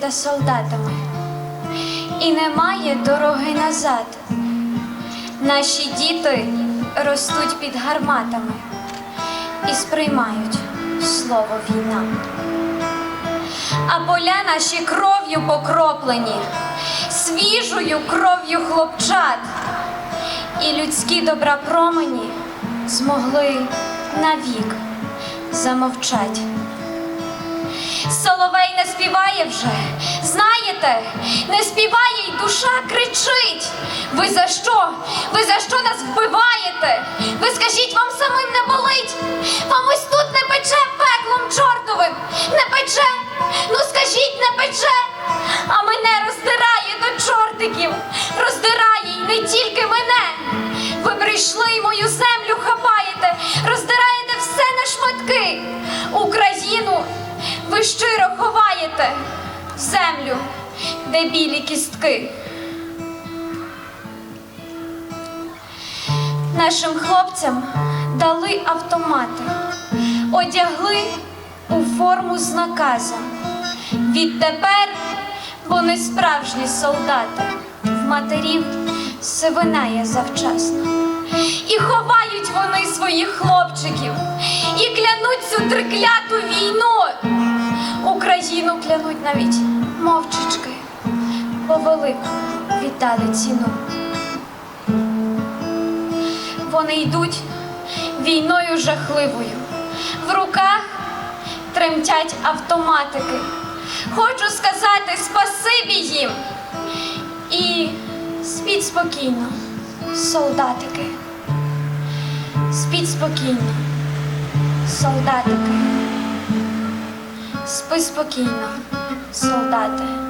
вбита солдатами, і немає дороги назад. Наші діти ростуть під гарматами і сприймають слово війна. А поля наші кров'ю покроплені, свіжою кров'ю хлопчат, і людські добра промені змогли навік замовчать. Соловей не співає вже, знаєте, не співає й душа кричить. Ви за що? Ви за що нас вбиваєте? Ви скажіть, вам самим не болить? Вам ось тут не пече пеклом чортовим, не пече? Ну скажіть, не пече? А мене роздирає до чортиків, ви щиро ховаєте землю, де білі кістки. Нашим хлопцям дали автомати, одягли у форму з наказом. Відтепер вони справжні солдати, в матерів сивинає завчасно. І ховають вони своїх хлопчиків, і клянуть цю трикляту війну. Навіть мовчечки, бо велику віддали ціну. Вони йдуть війною жахливою. В руках тремтять автоматики. Хочу сказати спасибі їм. І спіть спокійно, солдатики. Спіть спокійно, солдатики. Спи спокійно, солдати.